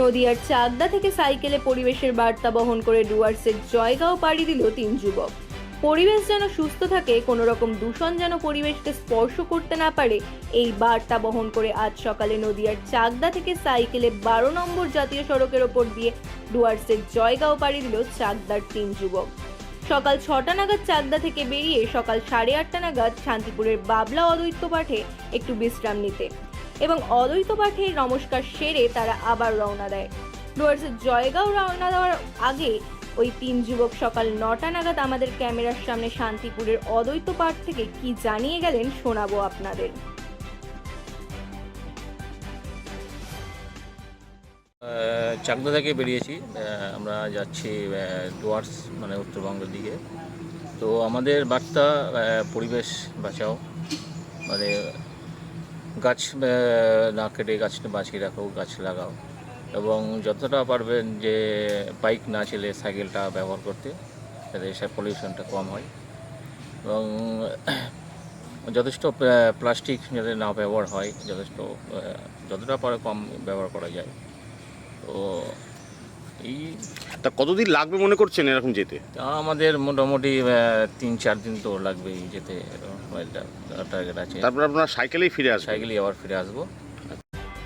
নদিয়ার চাকদা থেকে সাইকেলে পরিবেশের বার্তা বহন করে ডুয়ার্সের জয়গাঁও পাড়ি দিল তিন যুবক। পরিবেশ যেন সুস্থ থাকে কোনো রকম দূষণ যেন পরিবেশকে স্পর্শ করতে না পারে, এই বার্তা বহন করে আজ সকালে নদিয়ার চাকদা থেকে সাইকেলে বারো নম্বর জাতীয় সড়কের ওপর দিয়ে ডুয়ার্সের জয়গাঁও পাড়ি দিল চাকদার তিন যুবক। সকাল ছটা নাগাদ চাকদা থেকে বেরিয়ে সকাল সাড়ে আটটা নাগাদ শান্তিপুরের বাবলা অদ্বৈত পাঠে একটু বিশ্রাম নিতে। এবং অদ্বৈত পাঠে নমস্কার সেরে তারা আবার রওনা দেয়। ডুয়ার্সের জয়গাঁও রওনা দেওয়ার আগে ওই তিন যুবক সকাল নটা নাগাদ আমাদের ক্যামেরার সামনে শান্তিপুরের অদ্বৈত পাঠ থেকে কি জানিয়ে গেলেন শোনাবো আপনাদের। চাকদা থেকে বেরিয়েছি। আমরা যাচ্ছি ডুয়ার্স মানে উত্তরবঙ্গের দিকে। তো আমাদের বার্তা পরিবেশ বাঁচাও। মানে গাছ না কেটে গাছটা বাঁচিয়ে রাখো, গাছ লাগাও। এবং যতটা পারবেন যে বাইক না চলে সাইকেলটা ব্যবহার করতে, যাতে সে পলিউশনটা কম হয়। এবং যথেষ্ট প্লাস্টিক যাতে না ব্যবহার হয়, যথেষ্ট যতটা পারে কম ব্যবহার করা যায়। তো এই তা কতদিন লাগবে মনে করছেন এরকম যেতে? আমাদের মোটামুটি তিন চার দিন তো লাগবেই যেতে মোবাইলটা টার্গেট আছে। তারপর আপনার সাইকেলেই ফিরে আসব সাইকেলেই আবার ফিরে আসব।